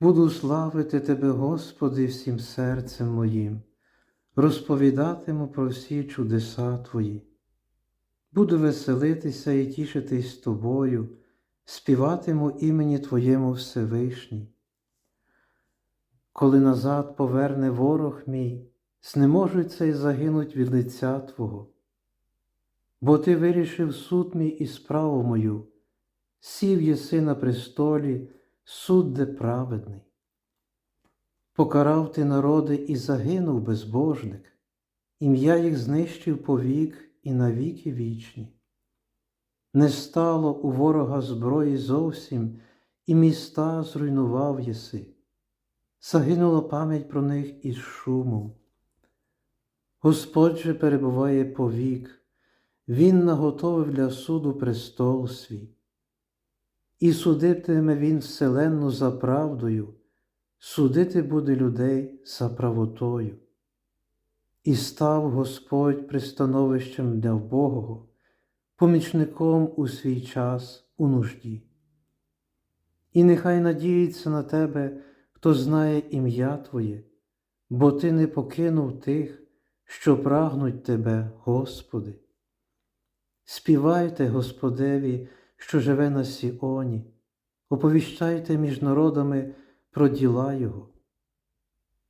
Буду славити Тебе, Господи, всім серцем моїм, розповідатиму про всі чудеса Твої. Буду веселитися і тішитись Тобою, співатиму імені Твоєму Всевишній. Коли назад поверне ворог мій, знеможуться і загинуть від лиця Твого. Бо Ти вирішив суд мій і справу мою, сів єси на престолі, судде праведний. Покарав ти народи і загинув безбожник, ім'я їх знищив повік і навіки вічні. Не стало у ворога зброї зовсім, і міста зруйнував єси, загинула пам'ять про них із шумом. Господь же перебуває повік, Він наготовив для суду престол свій. І судитиме він вселенну за правдою, судити буде людей за правотою. І став Господь пристановищем для вбогого, помічником у свій час у нужді. І нехай надіється на тебе, хто знає ім'я Твоє, бо Ти не покинув тих, що прагнуть Тебе, Господи. Співайте Господеві що живе на Сіоні, оповіщайте між народами про діла Його.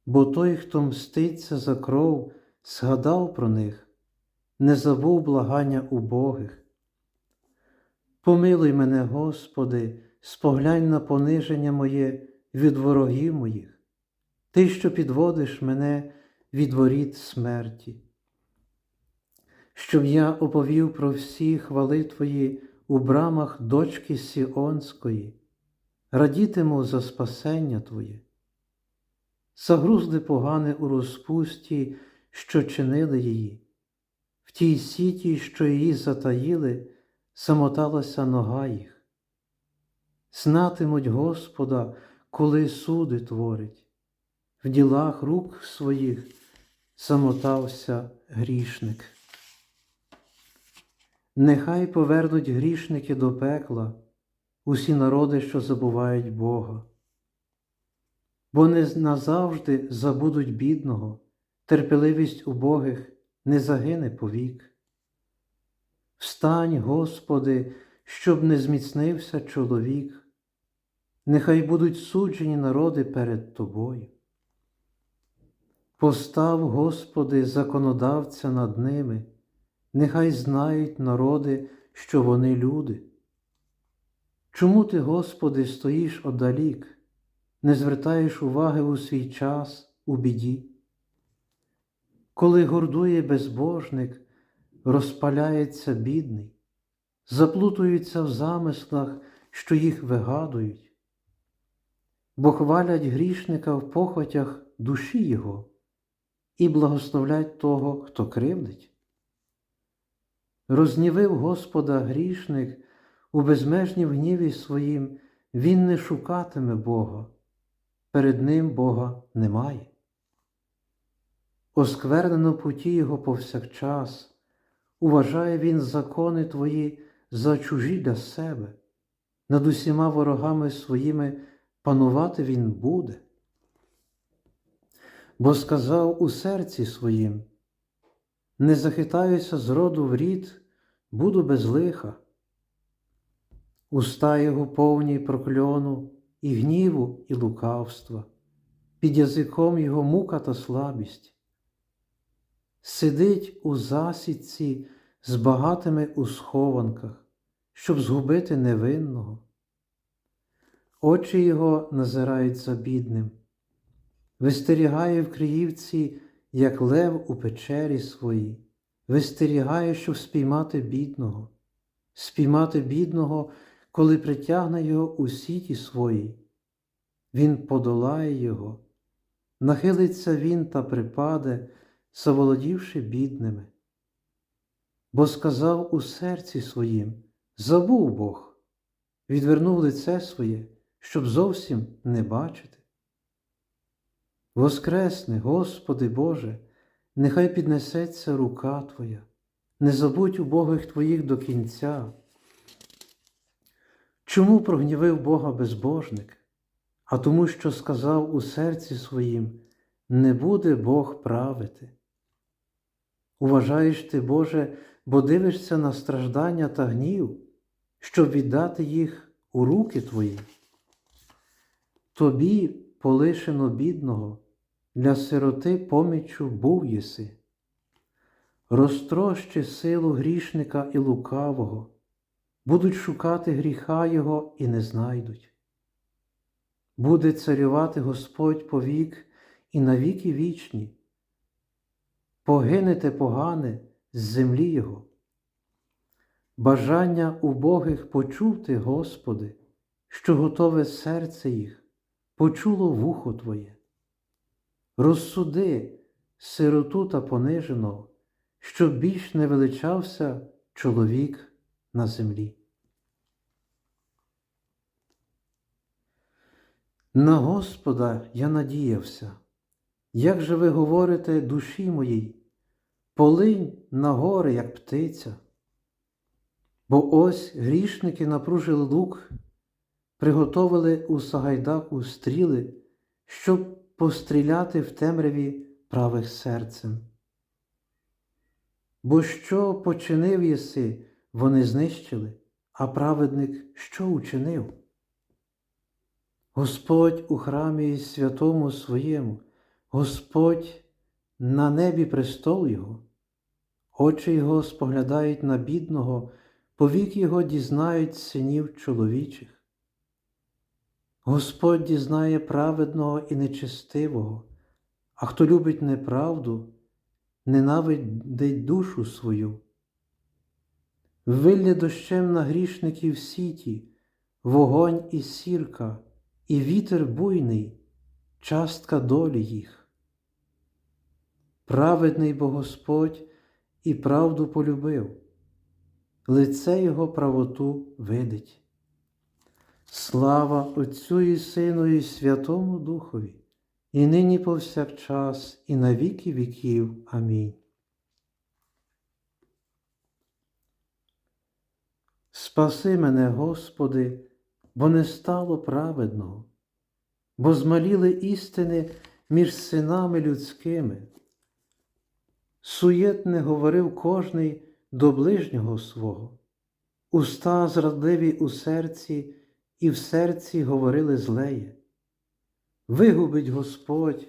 Бо той, хто мститься за кров, згадав про них, не забув благання убогих. Помилуй мене, Господи, споглянь на пониження моє від ворогів моїх, Ти, що підводиш мене від воріт смерті, щоб я оповів про всі хвали Твої у брамах дочки Сіонської, радітиму за спасення Твоє. Загрузли погане у розпусті, що чинили її, в тій сіті, що її затаїли, замоталася нога їх. Знатимуть Господа, коли суди творить, в ділах рук своїх замотався грішник. Нехай повернуть грішники до пекла, усі народи, що забувають Бога, бо не назавжди забудуть бідного, терпеливість убогих не загине повік. Встань, Господи, щоб не зміцнився чоловік, нехай будуть суджені народи перед Тобою. Постав, Господи, законодавця над ними. Нехай знають народи, що вони люди. Чому ти, Господи, стоїш одалік, не звертаєш уваги у свій час у біді? Коли гордує безбожник, розпаляється бідний, заплутуються в замислах, що їх вигадують, бо хвалять грішника в похотях душі Його і благословлять того, хто кривдить. Рознівив Господа грішник у безмежній гніві своїм, він не шукатиме Бога, перед Ним Бога немає. Осквернено путі Його повсякчас, уважає Він закони Твої за чужі для себе, над усіма ворогами своїми панувати Він буде. Бо сказав у серці своїм, не захитаюся з роду в рід, буду без лиха. Уста його повні прокльону і гніву, і лукавства, під язиком його мука та слабість. Сидить у засідці з багатими у схованках, щоб згубити невинного. Очі його назирають за бідним, вистерігає в Криївці як лев у печері своїй, вистерігає, щоб спіймати бідного, спіймати бідного, коли притягне його у сіті своїй. він подолає його, нахилиться він та припаде, заволодівши бідними. Бо сказав у серці своїм забув Бог, відвернув лице своє, щоб зовсім не бачити. Воскресне, Господи Боже, нехай піднесеться рука Твоя, не забудь убогих Твоїх до кінця. Чому прогнівив Бога безбожник? А тому, що сказав у серці своїм, не буде Бог правити. Уважаєш ти, Боже, бо дивишся на страждання та гнів, щоб віддати їх у руки Твої. Тобі полишено бідного, для сироти помічу був єси. Розтрощи силу грішника і лукавого, будуть шукати гріха Його і не знайдуть. Буде царювати Господь повік і навіки вічні. Погинете погане з землі Його. Бажання убогих почути, Господи, що готове серце їх, почуло вухо Твоє. Розсуди сироту та пониженого, щоб більш не величався чоловік на землі. На Господа я надіявся, як же ви говорите душі моїй, полинь на гори, як птиця. Бо ось грішники напружили лук, приготовили у Сагайдаку стріли, щоб постріляти в темряві правих серцем. Бо що починив єси, вони знищили, а праведник що учинив? Господь у храмі святому своєму, Господь на небі престол Його, очі Його споглядають на бідного, повік Його дізнають синів чоловічих. Господь дізнає праведного і нечестивого, а хто любить неправду, ненавидить душу свою. Вилля дощем на грішників сіті, вогонь і сірка, і вітер буйний, частка долі їх. Праведний бо Господь і правду полюбив, лице Його правоту видить. Слава Отцю і Сину, і Святому Духові, і нині повсякчас, і на віки віків. Амінь. Спаси мене, Господи, бо не стало праведного, бо змаліли істини між синами людськими. Суєтне говорив кожний до ближнього свого, уста зрадливі у серці і в серці говорили злеє. Вигубить Господь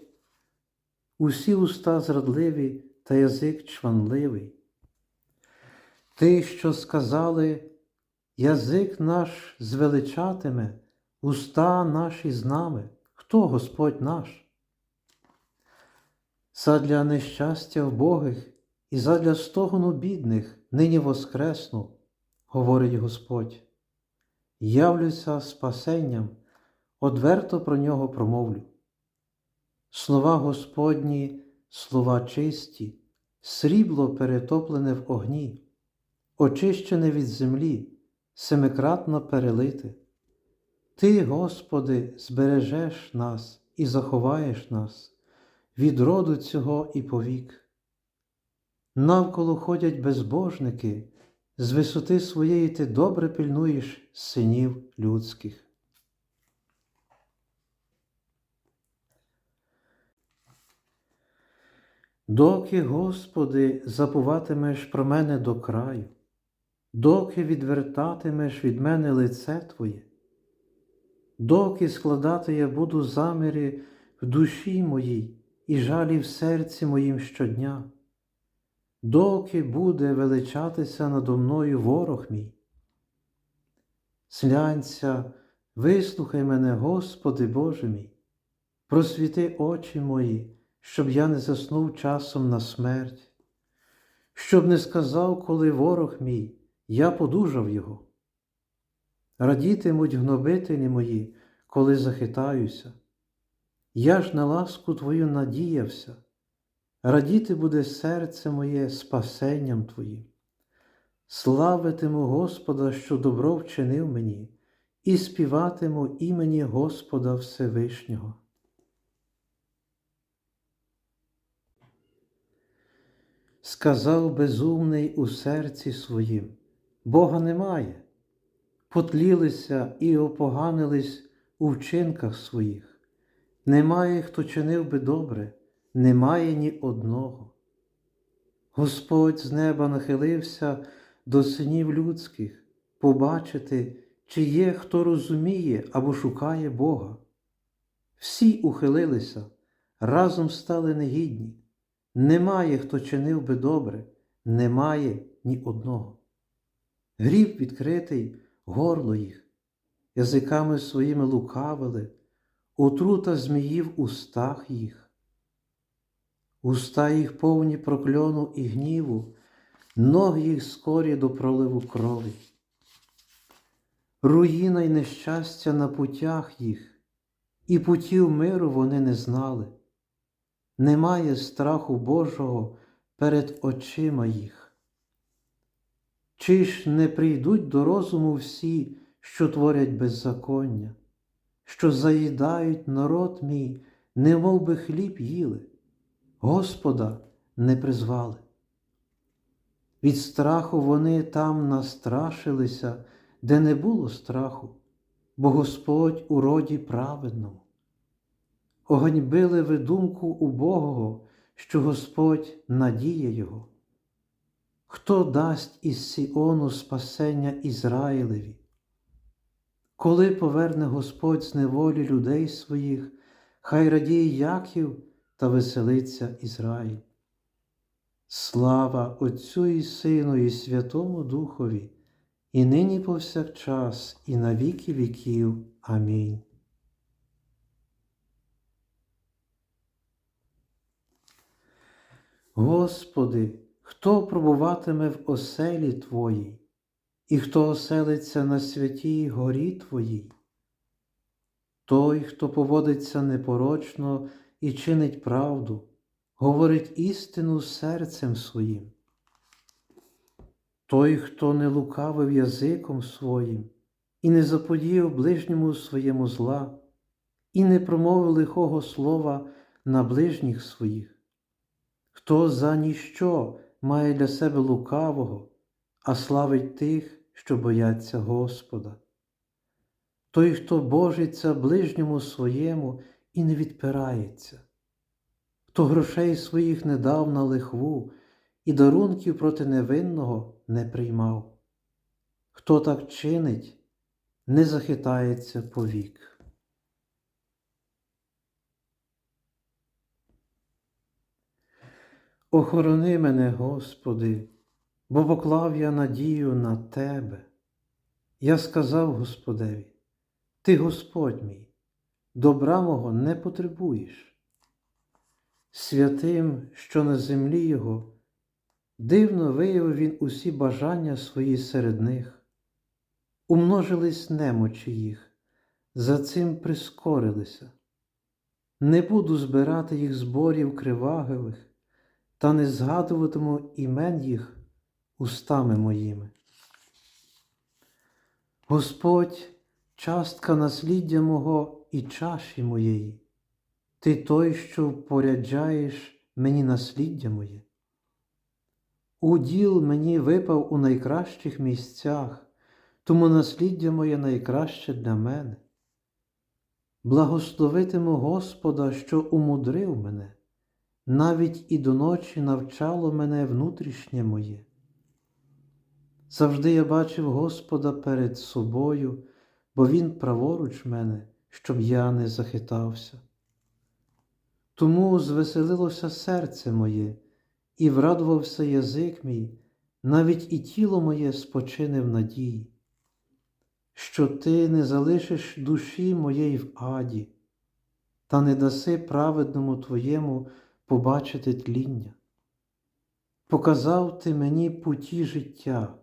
усі уста зрадливі та язик чванливий. Ти, що сказали, язик наш звеличатиме, уста наші з нами, хто Господь наш? Задля нещастя вбогих і задля стогону бідних нині воскресну, говорить Господь явлюся спасенням, одверто про нього промовлю. Слова Господні, слова чисті, срібло перетоплене в огні, очищене від землі, семикратно перелите. Ти, Господи, збережеш нас і заховаєш нас від роду цього і повік. Навколо ходять безбожники, з висоти своєї ти добре пильнуєш синів людських. Доки, Господи, запуватимеш про мене до краю, доки відвертатимеш від мене лице Твоє, доки складати я буду заміри в душі моїй і жалі в серці моїм щодня доки буде величатися надо мною ворог мій. Слянця, вислухай мене, Господи Боже мій, просвіти очі мої, щоб я не заснув часом на смерть, щоб не сказав, коли ворог мій, я подужав його. Радітимуть гнобителі мої, коли захитаюся. Я ж на ласку Твою надіявся, радіти буде серце моє спасенням Твоїм. Славитиму Господа, що добро вчинив мені, і співатиму імені Господа Всевишнього. Сказав безумний у серці своїм, Бога немає, потлілися і опоганились у вчинках своїх. Немає, хто чинив би добре, немає ні одного. Господь з неба нахилився до синів людських, побачити, чи є хто розуміє або шукає Бога. Всі ухилилися, разом стали негідні. Немає, хто чинив би добре, немає ні одного. Гріб відкритий, горло їх, язиками своїми лукавили, отрута зміїв устах їх. Уста їх повні прокльону і гніву, ноги їх скорі до проливу крові. Руїна й нещастя на путях їх, і путів миру вони не знали. Немає страху Божого перед очима їх. Чи ж не прийдуть до розуму всі, що творять беззаконня, що заїдають народ мій, немов би хліб їли, Господа не призвали. Від страху вони там настрашилися, де не було страху, бо Господь у роді праведному. Оганьбили ви думку убогого, що Господь надіє Його. Хто дасть із Сіону спасення Ізраїлеві? Коли поверне Господь з неволі людей своїх, хай радіє Яків та веселиться Ізраїль. Слава Отцю і Сину, і Святому Духові, і нині повсякчас, і на віки віків. Амінь. Господи, хто пробуватиме в оселі Твоїй, і хто оселиться на святій горі Твоїй? Той, хто поводиться непорочно і чинить правду, говорить істину серцем своїм. Той, хто не лукавив язиком своїм, і не заподіяв ближньому своєму зла, і не промовив лихого слова на ближніх своїх, хто за ніщо має для себе лукавого, а славить тих, що бояться Господа. Той, хто божиться ближньому своєму і не відпирається, хто грошей своїх не дав на лихву і дарунків проти невинного не приймав, хто так чинить, не захитається повік. Охорони мене, Господи, бо поклав я надію на Тебе. Я сказав Господеві, Ти Господь мій, добра мого не потребуєш. Святим, що на землі Його, дивно виявив він усі бажання свої серед них, умножились немочі їх, за цим прискорилися. Не буду збирати їх зборів кривавих, та не згадуватиму імен їх устами моїми. Господь, частка насліддя мого і чаші моєї, ти той, що впоряджаєш мені насліддя моє. Уділ мені випав у найкращих місцях, тому насліддя моє найкраще для мене. Благословитиму Господа, що умудрив мене, навіть і до ночі навчало мене внутрішнє моє. Завжди я бачив Господа перед собою, бо Він праворуч мене, щоб я не захитався. Тому звеселилося серце моє і врадувався язик мій, навіть і тіло моє спочине в надії, що ти не залишиш душі моєї в аді, та не даси праведному Твоєму побачити тління. Показав ти мені путі життя,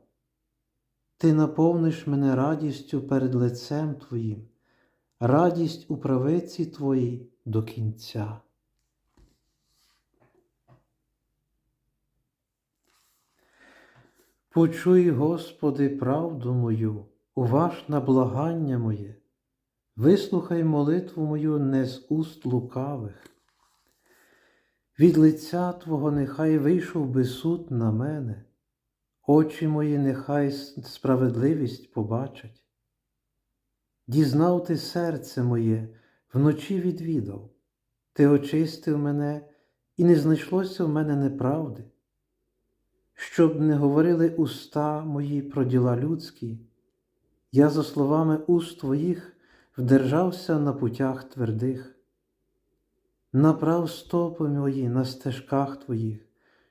ти наповниш мене радістю перед лицем Твоїм, радість у правиці Твоїй до кінця. Почуй, Господи, правду мою, уваж на благання моє, вислухай молитву мою не з уст лукавих. Від лиця Твого нехай вийшов би суд на мене, очі мої нехай справедливість побачать. Дізнав ти серце моє, вночі відвідав, ти очистив мене, і не знайшлося в мене неправди, щоб не говорили уста мої про діла людські, я за словами уст твоїх вдержався на путях твердих. Направ стопи мої на стежках твоїх,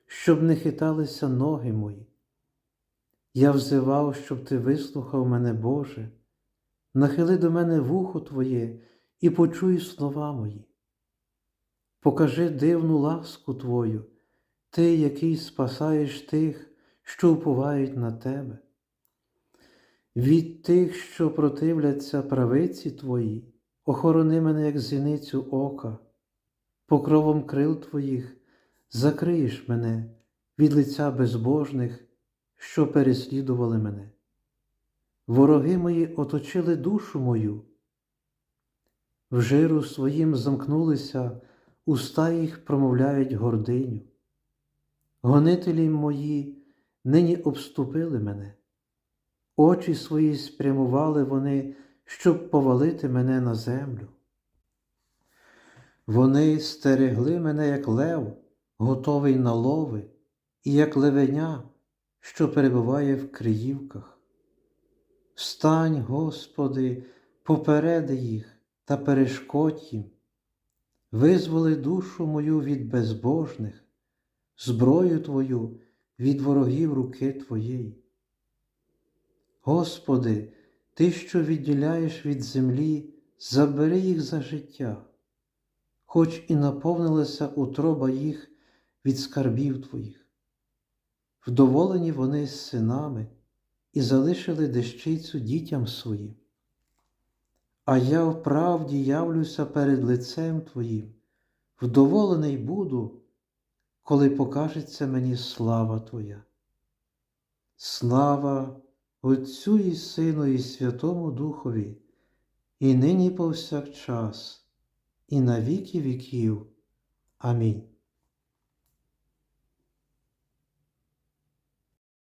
щоб не хиталися ноги мої. Я взивав, щоб ти вислухав мене, Боже, нахили до мене вухо Твоє і почуй слова мої. Покажи дивну ласку Твою, Ти, який спасаєш тих, що уповають на Тебе. Від тих, що противляться правиці Твої, охорони мене, як зіницю ока, покровом крил Твоїх закриєш мене від лиця безбожних, що переслідували мене. Вороги мої оточили душу мою, в жиру своїм замкнулися, уста їх промовляють гординю. Гонителі мої нині обступили мене, очі свої спрямували вони, щоб повалити мене на землю. Вони стерегли мене, як лев, готовий на лови, і як левеня, що перебуває в криївках. Встань, Господи, попереди їх та перешкодь їм, визволи душу мою від безбожних, зброю Твою від ворогів руки Твоєї. Господи, Ти, що відділяєш від землі, забери їх за життя, хоч і наповнилася утроба їх від скарбів Твоїх. Вдоволені вони з синами і залишили дещицю дітям своїм. А я в правді явлюся перед лицем Твоїм, вдоволений буду, коли покажеться мені слава Твоя. Слава Отцю і Сину, і Святому Духові, і нині повсякчас, і на віки віків. Амінь.